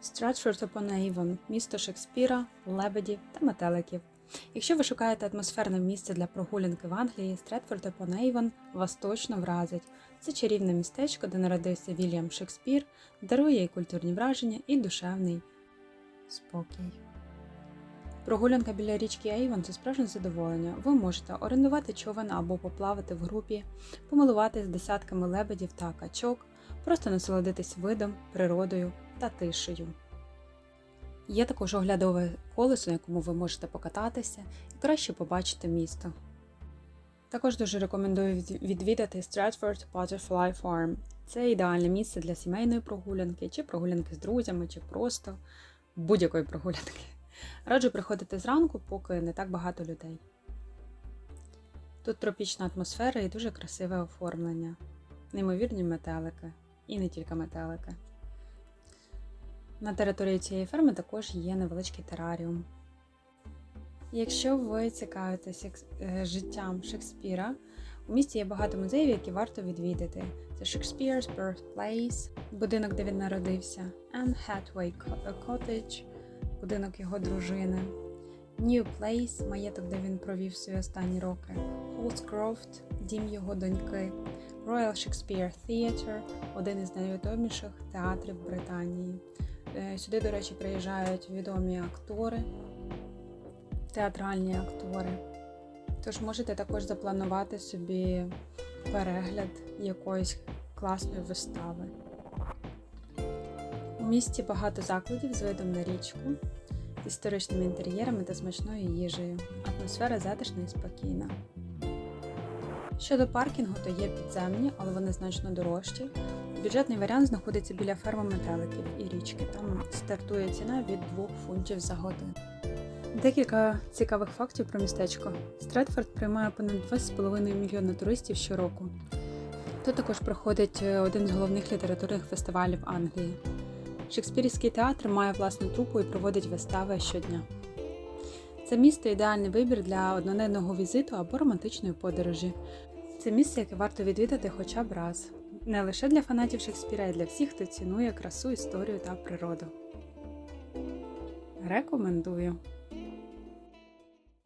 Стратфорд upon Avon – місто Шекспіра, лебедів та метеликів. Якщо ви шукаєте атмосферне місце для прогулянки в Англії, Стретфорд upon Avon вас точно вразить. Це чарівне містечко, де народився Вільям Шекспір, дарує і культурні враження, і душевний спокій. Прогулянка біля річки Avon – це справжнє задоволення. Ви можете орендувати човен або поплавати в групі, помилуватись десятками лебедів та качок, просто насолодитись видом, природою та тишею. Є також оглядове колесо, на якому ви можете покататися і краще побачити місто. Також дуже рекомендую відвідати Stratford Butterfly Farm. Це ідеальне місце для сімейної прогулянки, чи прогулянки з друзями, чи просто будь-якої прогулянки. Раджу приходити зранку, поки не так багато людей. Тут тропічна атмосфера і дуже красиве оформлення, неймовірні метелики, і не тільки метелики. На території цієї ферми також є невеличкий тераріум. Якщо ви цікавитесь е, життям Шекспіра, у місті є багато музеїв, які варто відвідати. Це Shakespeare's Birthplace, будинок, де він народився, Anne Hathaway Cottage, будинок його дружини, New Place, маєток, де він провів свої останні роки, Holscroft, дім його доньки, Royal Shakespeare Theatre, один із найвідоміших театрів Британії. Е, Сюди, до речі, приїжджають відомі актори, театральні актори. Тож можете також запланувати собі перегляд якоїсь класної вистави. У місті багато закладів з видом на річку, історичними інтер'єрами та смачною їжею. Атмосфера затишна і спокійна. Щодо паркінгу, то є підземні, але вони значно дорожчі. Бюджетний варіант знаходиться біля ферми метеликів і річки. Там стартує ціна від 2 фунтів за годину. Декілька цікавих фактів про містечко. Стретфорд приймає понад 2,5 мільйона туристів щороку. Тут також проходить е, один з головних літературних фестивалів Англії. Шекспірівський театр має власну трупу і проводить вистави щодня. Це місто ідеальний вибір для одноденного візиту або романтичної подорожі. Це місце, яке варто відвідати хоча б раз. Не лише для фанатів Шекспіра, а й для всіх, хто цінує красу, історію та природу. Рекомендую.